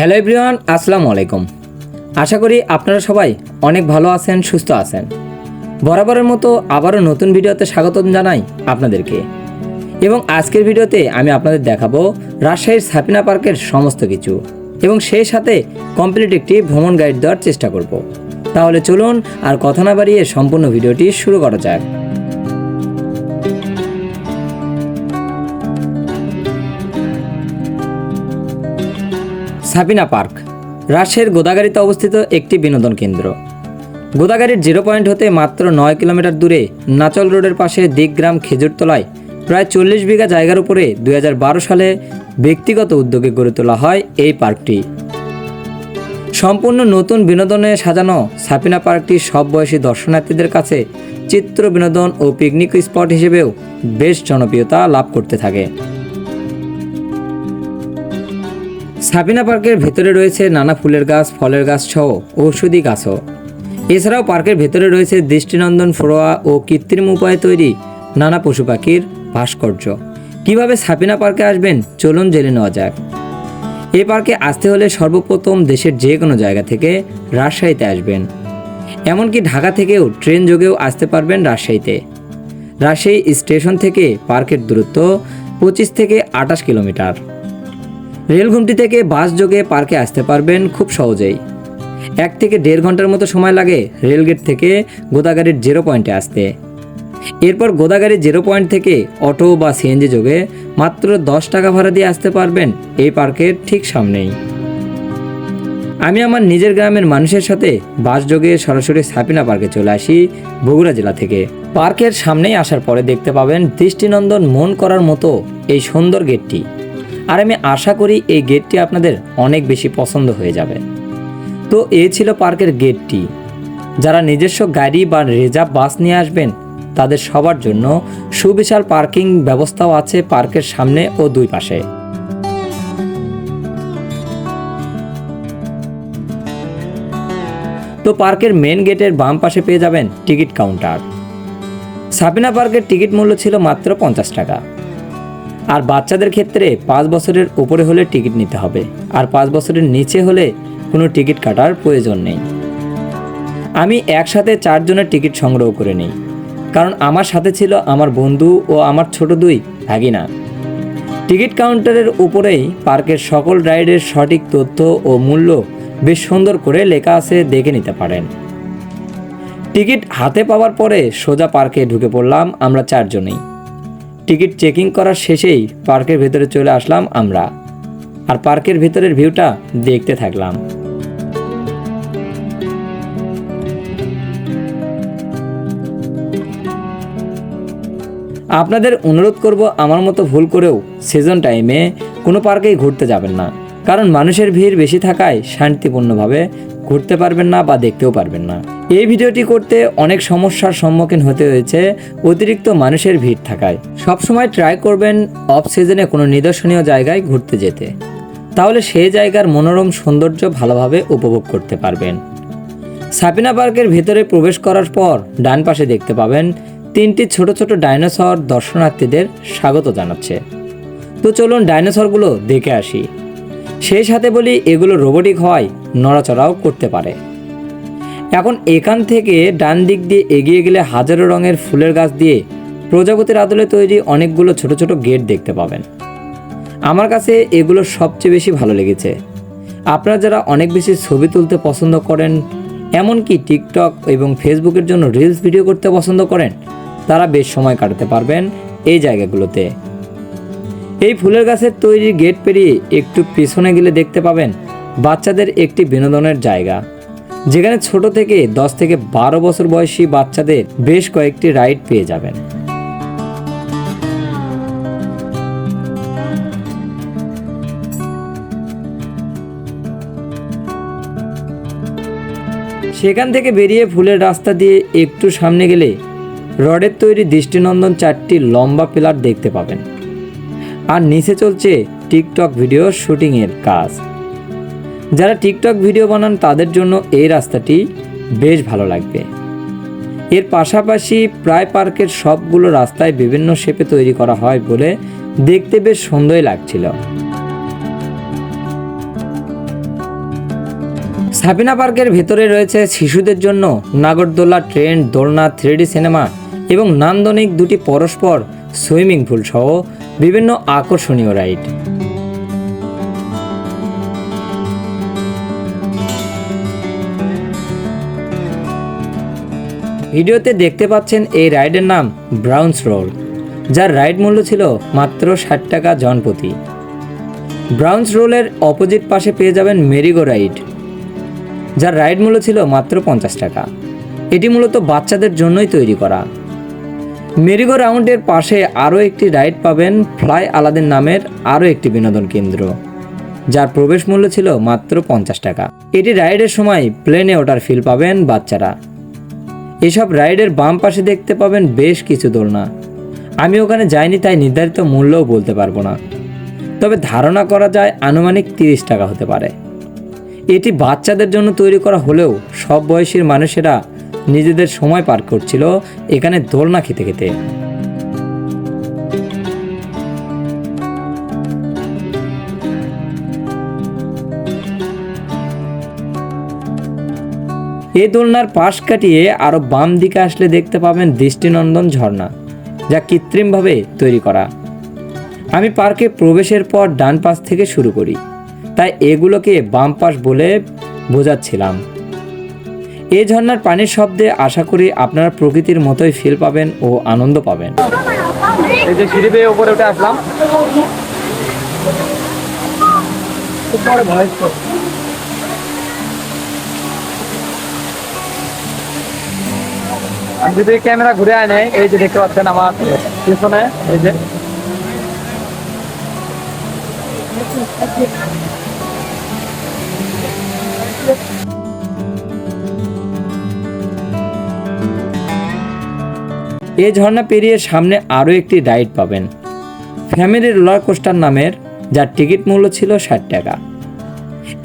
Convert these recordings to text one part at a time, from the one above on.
Hello everyone, আসসালামু আলাইকুম। আশা করি আপনারা সবাই অনেক ভালো আছেন, সুস্থ আছেন। বরাবরের মতো আবারও নতুন ভিডিওতে স্বাগতম জানাই আপনাদেরকে। এবং আজকের ভিডিওতে আমি আপনাদের দেখাবো রাজশাহীর সাপিনা পার্কের সমস্ত কিছু। এবং সেই সাথে কমপ্লিট একটি ভ্রমণ গাইড দেওয়ার চেষ্টা করব। তাহলে চলুন আর কথা না বাড়িয়ে সম্পূর্ণ ভিডিওটি শুরু করা যাক। সাবিনা পার্ক, রাজশাহীর গোদাগাড়িতে অবস্থিত একটি বিনোদন কেন্দ্র। গোদাগাড়ির জিরো পয়েন্ট হতে মাত্র নয় কিলোমিটার দূরে নাচল রোডের পাশে দিকগ্রাম খেজুরতলায় প্রায় চল্লিশ বিঘা জায়গার উপরে দু হাজার বারো সালে ব্যক্তিগত উদ্যোগে গড়ে তোলা হয় এই পার্কটি। সম্পূর্ণ নতুন বিনোদনে সাজানো সাপিনা পার্কটি সব বয়সী দর্শনার্থীদের কাছে চিত্র বিনোদন ও পিকনিক স্পট হিসেবেও বেশ জনপ্রিয়তা লাভ করতে থাকে। সাবিনা পার্কের ভেতরে রয়েছে নানা ফুলের গাছ, ফলের গাছ সহ ঔষধি গাছও। এছাড়াও পার্কের ভেতরে রয়েছে দৃষ্টিনন্দন ফোড়োয়া ও কৃত্রিম উপায়ে তৈরি নানা পশু পাখির ভাস্কর্য। কীভাবে সাপিনা পার্কে আসবেন? চলুন জেনে নেওয়া যাক। এই পার্কে আসতে হলে সর্বপ্রথম দেশের যে কোনো জায়গা থেকে রাজশাহীতে আসবেন। এমনকি ঢাকা থেকেও ট্রেন যোগেও আসতে পারবেন রাজশাহীতে। রাজশাহী স্টেশন থেকে পার্কের দূরত্ব পঁচিশ থেকে আটাশ কিলোমিটার। রেলঘুমটি থেকে বাস যোগে পার্কে আসতে পারবেন খুব সহজেই। এক থেকে দেড় ঘণ্টার মতো সময় লাগে রেলগেট থেকে গোদাগাড়ির জিরো পয়েন্টে আসতে। এরপর গোদাগাড়ির জিরো পয়েন্ট থেকে অটো বা সিএনজি যোগে মাত্র দশ টাকা ভাড়া দিয়ে আসতে পারবেন এই পার্কের ঠিক সামনেই। আমি আমার নিজের গ্রামের মানুষের সাথে বাস যোগে সরাসরি সাপিনা পার্কে চলে আসি বগুড়া জেলা থেকে। পার্কের সামনেই আসার পরে দেখতে পাবেন দৃষ্টিনন্দন মন করার মতো এই সুন্দর গেটটি। আর আমি আশা করি এই গেটটি আপনাদের অনেক বেশি পছন্দ হয়ে যাবে। তো এ ছিল পার্কের গেটটি। যারা নিজস্ব গাড়ি বা রিজার্ভ বাস নিয়ে আসবেন, তাদের সবার জন্য সুবিশাল পার্কিং ব্যবস্থাও আছে পার্কের সামনে ও দুই পাশে। তো পার্কের মেন গেটের বাম পাশে পেয়ে যাবেন টিকিট কাউন্টার। সাবিনা পার্কের টিকিট মূল্য ছিল মাত্র পঞ্চাশ টাকা। আর বাচ্চাদের ক্ষেত্রে পাঁচ বছরের উপরে হলে টিকিট নিতে হবে। আর পাঁচ বছরের নিচে হলে কোনো টিকিট কাটার প্রয়োজন নেই। আমি একসাথে চারজনের টিকিট সংগ্রহ করে নিই। কারণ আমার সাথে ছিল আমার বন্ধু ও আমার ছোট দুই, ভাগিনা। টিকিট কাউন্টারের উপরেই পার্কের সকল রাইডের সঠিক তথ্য ও মূল্য বেশ সুন্দর করে লেখা আছে, দেখে নিতে পারেন। টিকিট হাতে পাওয়ার পরে সোজা পার্কে ঢুকে পড়লাম আমরা চারজনেই। টিকিট চেকিং করার শেষেই পার্কের ভেতরে চলে আসলাম আমরা। আর পার্কের ভেতরের ভিউটা দেখতে থাকলাম। আপনাদের অনুরোধ করব আমার মতো ভুল করেও সিজন টাইমে কোনো পার্কেই ঘুরতে যাবেন না। কারণ মানুষের ভিড় বেশি থাকায় শান্তিপূর্ণভাবে ঘুরতে পারবেন না বা দেখতেও পারবেন না। এই ভিডিওটি করতে অনেক সমস্যার সম্মুখীন হতে হয়েছে, অতিরিক্ত মানুষের ভিড় থাকায়। সবসময় ট্রাই করবেন অফ সিজনে কোনো নিদর্শনীয় জায়গায় ঘুরতে যেতে। তাহলে সেই জায়গার মনোরম সৌন্দর্য ভালোভাবে উপভোগ করতে পারবেন। সাপিনা পার্কের ভেতরে প্রবেশ করার পর ডান পাশে দেখতে পাবেন তিনটি ছোট ছোট ডাইনোসর দর্শনার্থীদের স্বাগত জানাচ্ছে। তো চলুন ডাইনোসরগুলো দেখে আসি। সেই সাথে বলি, এগুলো রোবোটিক হওয়ায় নড়াচড়াও করতে পারে। এখন এখান থেকে ডান দিক দিয়ে এগিয়ে গেলে হাজারো রঙের ফুলের গাছ দিয়ে প্রজাপতির আদলে তৈরি অনেকগুলো ছোট ছোট গেট দেখতে পাবেন। আমার কাছে এগুলো সবচেয়ে বেশি ভালো লেগেছে। আপনারা যারা অনেক বেশি ছবি তুলতে পছন্দ করেন, এমনকি টিকটক এবং ফেসবুকের জন্য রিলস ভিডিও করতে পছন্দ করেন, তারা বেশ সময় কাটাতে পারবেন এই জায়গাগুলোতে। এই ফুলের গাছের তৈরি গেট পেরিয়ে একটু পিছনে গেলে দেখতে পাবেন বাচ্চাদের একটি বিনোদনের জায়গা। যেখানে ছোট থেকে দশ থেকে বারো বছর বয়সী বাচ্চাদের বেশ কয়েকটি রাইড পেয়ে যাবেন। সেখান থেকে বেরিয়ে ফুলের রাস্তা দিয়ে একটু সামনে গেলে রডের তৈরি দৃষ্টিনন্দন চারটি লম্বা পিলার দেখতে পাবেন। আর নিচে চলছে টিকটক ভিডিও শুটিংয়ের কাজ। যারা টিকটক ভিডিও বানান, তাদের জন্য এই রাস্তাটি বেশ ভালো লাগবে। এর পাশাপাশি প্রায় পার্কের সবগুলো রাস্তায় বিভিন্ন শেপে তৈরি করা হয় বলে দেখতে বেশ সুন্দরই লাগছিল। সাবিনা পার্কের ভেতরে রয়েছে শিশুদের জন্য নাগরদোলা ট্রেন, দোলনা, থ্রিডি সিনেমা এবং নান্দনিক দুটি পরস্পর সুইমিং পুল সহ বিভিন্ন আকর্ষণীয় রাইড। ভিডিওতে দেখতে পাচ্ছেন এই রাইডের নাম ব্রাউন্স রোল যার রাইড মূল্য ছিল মাত্র ষাট টাকা জনপ্রতি। ব্রাউন্স রোলের অপোজিট পাশে পেয়ে যাবেন মেরিগো রাইড, যার রাইড মূল্য ছিল মাত্র পঞ্চাশ টাকা। এটি মূলত বাচ্চাদের জন্যই তৈরি করা। মেরিগো রাউন্ডের পাশে আরও একটি রাইড পাবেন ফ্লাই আলাদিন নামের আরও একটি বিনোদন কেন্দ্র, যার প্রবেশ মূল্য ছিল মাত্র পঞ্চাশ টাকা। এটি রাইডের সময় প্লেনে ওঠার ফিল পাবেন বাচ্চারা। এসব রাইডের বাম পাশে দেখতে পাবেন বেশ কিছু দোলনা। আমি ওখানে যাইনি, তাই নির্ধারিত মূল্যও বলতে পারব না। তবে ধারণা করা যায় আনুমানিক তিরিশ টাকা হতে পারে। এটি বাচ্চাদের জন্য তৈরি করা হলেও সব বয়সীর মানুষেরা নিজেদের সময় পার করছিল এখানে দোলনা খেতে খেতে। এই দোলনার পাশ কাটিয়ে আরও বাম দিকে আসলে দেখতে পাবেন দৃষ্টিনন্দন ঝর্ণা, যা কৃত্রিমভাবে তৈরি করা। আমি পার্কে প্রবেশের পর ডান পাশ থেকে শুরু করি, তাই এগুলোকে বাম পাশ বলে বোঝাচ্ছিলাম। এই ঝর্ণার পানির শব্দে আশা করি আপনারা প্রকৃতির মতোই ফিল পাবেন ও আনন্দ পাবেন। এই যে সিঁড়ি বেয়ে উপরে উঠে আসলাম। আমি যদি ক্যামেরা ঘুরে আনে এই যে দেখতে পাচ্ছেন আমার পিছনে, এই যে। এই ঝর্ণা পেরিয়ে সামনে আরও একটি রাইড পাবেন। ফ্যামিলি রোলার কোস্টার নামের, যার টিকিট মূল্য ছিল ষাট টাকা।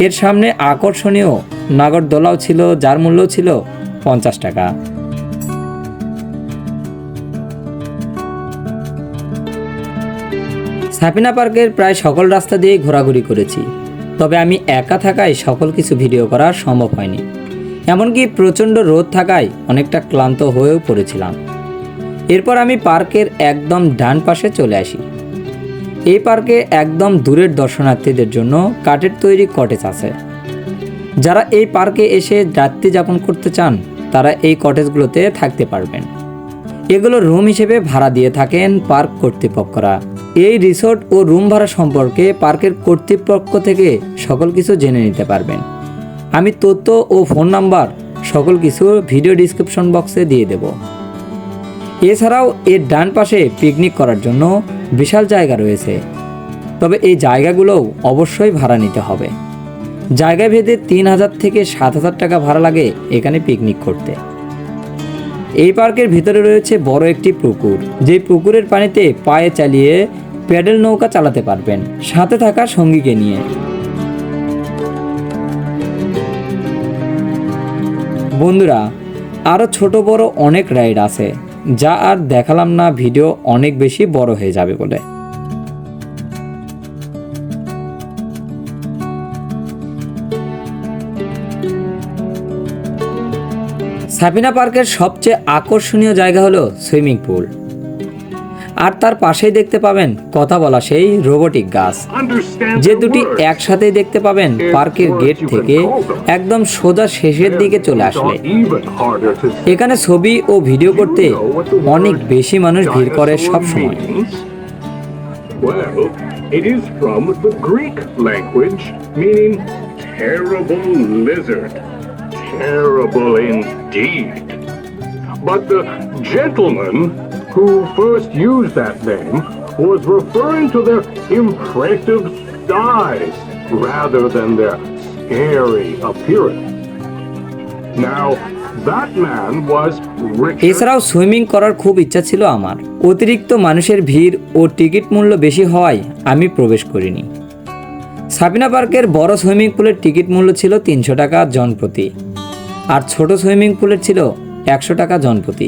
এর সামনে আকর্ষণীয় নাগরদোলাও ছিল, যার মূল্য ছিল পঞ্চাশ টাকা। সাপিনা পার্কের প্রায় সকল রাস্তা দিয়েই ঘোরাঘুরি করেছি। তবে আমি একা থাকায় সকল কিছু ভিডিও করা সম্ভব হয়নি। এমনকি প্রচণ্ড রোদ থাকায় অনেকটা ক্লান্ত হয়েও পড়েছিলাম। এরপর আমি পার্কের একদম ডান পাশে চলে আসি। এই পার্কে একদম দূরের দর্শনার্থীদের জন্য কাঠের তৈরি কটেজ আছে। যারা এই পার্কে এসে রাত্রি যাপন করতে চান, তারা এই কটেজগুলোতে থাকতে পারবেন। এগুলো রুম হিসেবে ভাড়া দিয়ে থাকেন পার্ক কর্তৃপক্ষরা। এই রিসোর্ট ও রুম ভাড়া সম্পর্কে পার্কের কর্তৃপক্ষ থেকে সকল কিছু জেনে নিতে পারবেন। আমি তথ্য ও ফোন নাম্বার সকল কিছু ভিডিও ডিসক্রিপশন বক্সে দিয়ে দেবো। এছাড়াও এর ডান পাশে পিকনিক করার জন্য বিশাল জায়গা রয়েছে। তবে এই জায়গাগুলোও অবশ্যই ভাড়া নিতে হবে। জায়গা ভেদে তিন হাজার থেকে সাত হাজার টাকা ভাড়া লাগে এখানে পিকনিক করতে। এই পার্কের ভিতরে রয়েছে বড় একটি পুকুর। যে পুকুরের পানিতে পায়ে চালিয়ে প্যাডেল নৌকা চালাতে পারবেন, সাথে থাকা সঙ্গীকে নিয়ে। বন্ধুরা আরও ছোট বড় অনেক রাইড আছে। যা আর দেখালাম না ভিডিও অনেক বেশি বড় হয়ে যাবে বলে। সাবিনা পার্কের সবচেয়ে আকর্ষণীয় জায়গা হলো সুইমিং পুল। আর তার পাশেই দেখতে পাবেন কথা বলা সেই রোবোটিক গাছ। যে দুটি একসাথেই দেখতে পাবেন পার্কের গেট থেকে একদম সোজা শেষের দিকে চলে আসলে। এখানে ছবি ও ভিডিও করতে অনেক বেশি মানুষ ভিড় করে সব সময়। Well, it is from the Greek language meaning terrible lizard. Terrible indeed. But the gentleman who first used that name was referring to their impressive size rather than their scary appearance. Now, এছাড়াও swimming করার খুব ইচ্ছা ছিল আমার। অতিরিক্ত মানুষের ভিড় ও ticket মূল্য বেশি হওয়ায় আমি প্রবেশ করিনি। সাবিনা পার্কের বড় সুইমিং পুলের টিকিট মূল্য ছিল তিনশো টাকা জনপ্রতি আর ছোট সুইমিং পুলের ছিল একশো টাকা জনপ্রতি।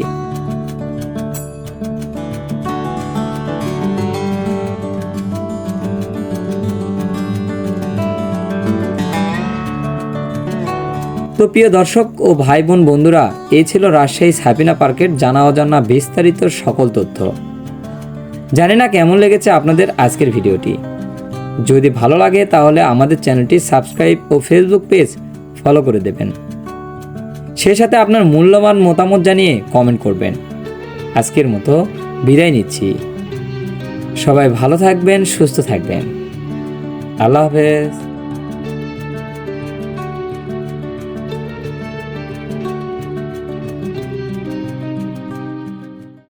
তো প্রিয় দর্শক ও ভাই বোন বন্ধুরা এই ছিল রাজশাহী সাবিনা পার্কের জানা অজানা বিস্তারিত সকল তথ্য। জানি না কেমন লেগেছে আপনাদের আজকের ভিডিওটি। যদি ভালো লাগে তাহলে আমাদের চ্যানেলটি সাবস্ক্রাইব ও ফেসবুক পেজ ফলো করে দেবেন। সেই সাথে আপনার মূল্যবান মতামত জানিয়ে কমেন্ট করবেন। আজকের মতো বিদায় নিচ্ছি। সবাই ভালো থাকবেন, সুস্থ থাকবেন। আল্লাহ হাফেজ।